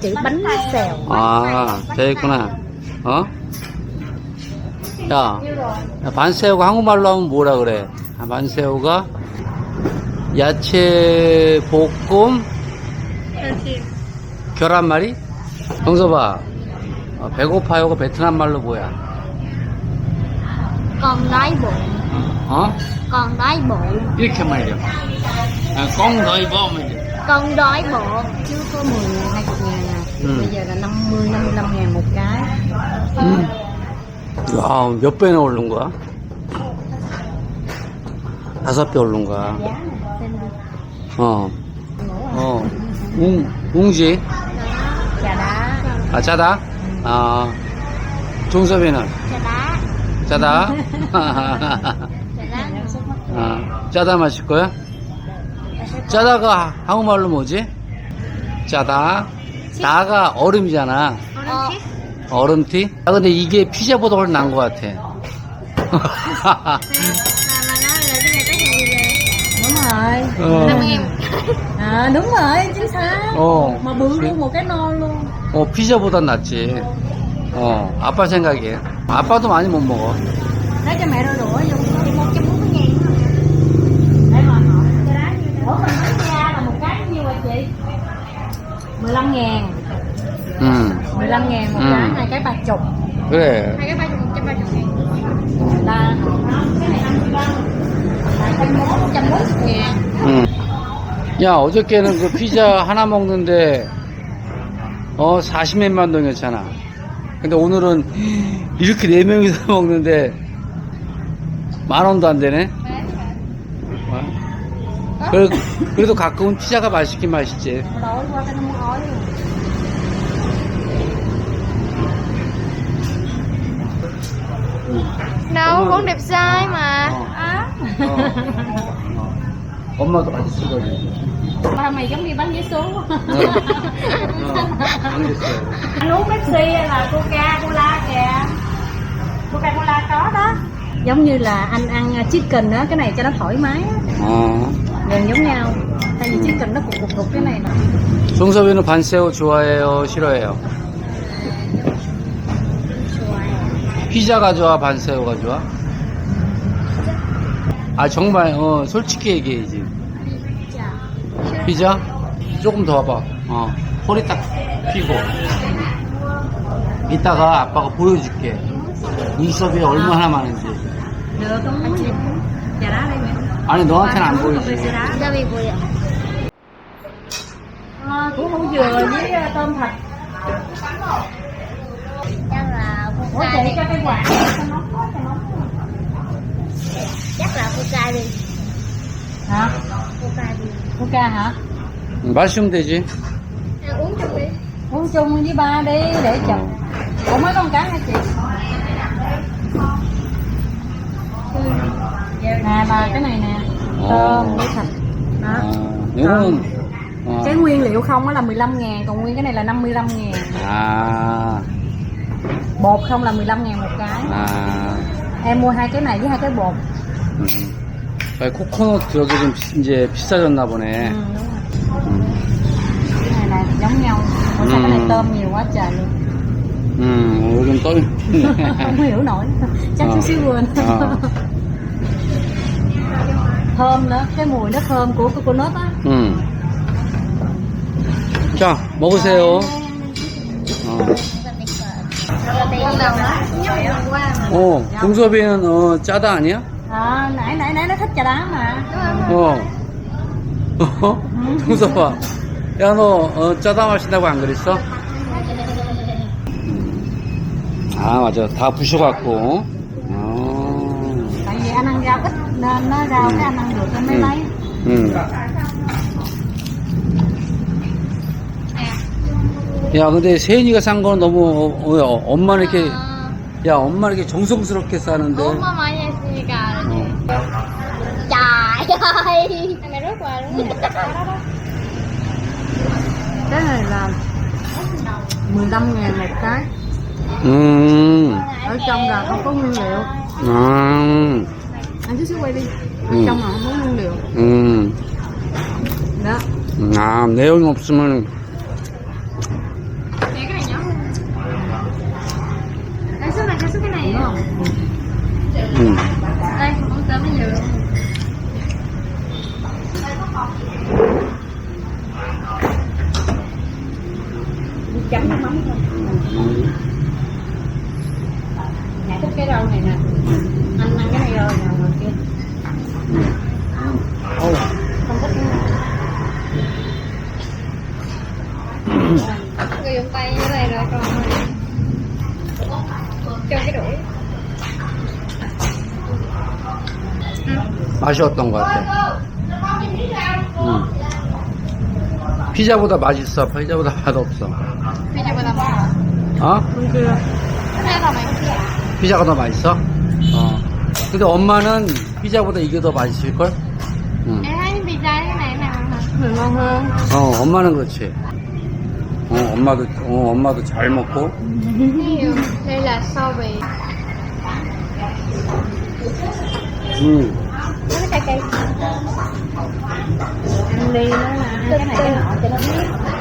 chữ bánh xèo 아, 되어 있구나. 어? 야, 야, 반새우가 한국말로 하면 뭐라 그래? 아, 반새우가 야채 볶음 계란말이? 정서봐. 어, 배고파요가 베트남 말로 뭐야? con đói bụng 어? con đói bụng 이렇게 말이야. 아, 꽁 너희 보면 con đói bụng chứ có 10 ngàn 20 ngàn à Ừ. bây giờ là 50 55 ngàn một cái 음. 야, 몇 배나 오른 거야? 다섯 배 오른 거야. 어, 어, 웅, 웅지? đá 아, 짜다? 아, 종섭이는? 짜다? trà đá 아, 짜다 마실 거야? 짜다가 한국말로 뭐지? 짜다. 나가 얼음이잖아. ờ, 얼음티? 아, 근데 이게 피자보다 훨씬 나은 것 같아. rồi 어, em à đúng rồi chính xác 어, mà bự luôn một cái non luôn 어, 피자보단 낫지. 어, 아빠 생각에. 아빠도 많이 못 먹어. lấy cho mẹ đôi đũa vô một trăm bốn mươi ngàn để mà hỏi cái đá như thế ủa mình nói ra là một cái nhiêu vậy chị 15 ngàn 음, 15 ngàn một Ừ. cái ba chục 그래. hai cái ba chục một trăm ba chục ngàn là cái này 55 là trăm bốn một trăm bốn mươi ngàn 음. 야, 어저께는 그 피자 하나 먹는데, 어, 40몇만 동이었잖아. 근데 오늘은 이렇게 네 명이서 먹는데, 만 원도 안 되네? 어? 그래, 그래도 가끔은 피자가 맛있긴 맛있지. qua cái năm đâu, cũng đẹp sai mà Ờ. á 어. 어. 엄마도 같이 쓰거든. ba mày giống như bánh giấy số 어. 어, 알겠어요. anh uống Pepsi hay là Coca Cola kìa Coca Cola có đó giống như là anh ăn chicken á cái này cho nó thoải mái á 어. gần giống nhau tại vì chicken nó cục cục cục cái này nè 종섭이는 반새우 좋아해요? 싫어해요? 피자가 좋아? 반새우가 좋아? 아 정말 어 솔직히 얘기해야지 피자? 조금 더 와봐 어 허리 딱 펴고 이따가 아빠가 보여줄게 눈썹이 얼마나 많은지 아니 너한테는 안 보이지 ờ, tôm thịt Chắc là Ủa chị cho cái quả cho nóng quá cho nóng Chắc là Fuka đi Hả? Fuka đi Fuka hả? 마시면 되지 uống chung đi Uống chung với ba đi để chụp Ủa mới con cái hả chị? Nè bà cái này nè Tôm với thịt Đó 어, 이거는 어, cái nguyên liệu không á là 15 ngàn còn nguyên cái này là 55 ngàn 아, bột không là 15 ngàn một cái 아, em mua hai cái này với hai cái bột 음. 아니, 코코넛 여기 좀 비- 이제 비싸졌나 ừ, 보네. đúng rồi. 음, cái này là giống nhau Ủa sao cái này Ừ. tôm nhiều quá trời luôn 음, 요즘 떠. không hiểu nổi chắc Ờ. chút xíu quên Ờ. thơm nữa cái mùi nó thơm của coconut á 음. 자, 먹으세요. 어. 어, 동섭이는 어, 짜다 아니야? à, nãy nãy nãy nó thích trà đá mà 어. 어? 동섭아. 야, 너 어, 짜다 마신다고 안 그랬어? 음. 아, 맞아. 다 부셔갖고. 어. tại vì anh ăn rau ít nên nó rau Ừ. cái anh ăn được anh mới Ừ. lấy 음. 야, 근데 세인이가 산 거는 너무, 어, 어, 엄마는 이렇게, 야, 엄마 이렇게 정성스럽게 싸는데. Uống mà nha Sika 어. Trời ơi Mày rớt qua đúng không? Cái này là 15 ngàn một cái 음, Ở trong là không có nguyên liệu 아, Anh chút xíu quay đi Ở Ừ. trong là không có nguyên liệu 음, Đó 아, 내용이 없으면 ừ. chấm nước mắm thôi nhà thích cái rau này nè anh ăn cái này rồi nè ngoài kia không thích cái này người dùng tay như thế này rồi còn 어떤 것 같아? 응. 피자보다 맛있어. 피자보다 맛없어. Gì? 어? Mày 피자가 더 맛있어? 어. 근데 엄마는 피자보다 이게 더 맛있을걸? 응. Hơn 어, 엄마는 그렇지. 어, 엄마도, 어, 엄마도 잘 먹고. Nhiều đi nó là ăn cái này cái nọ cho nó biết.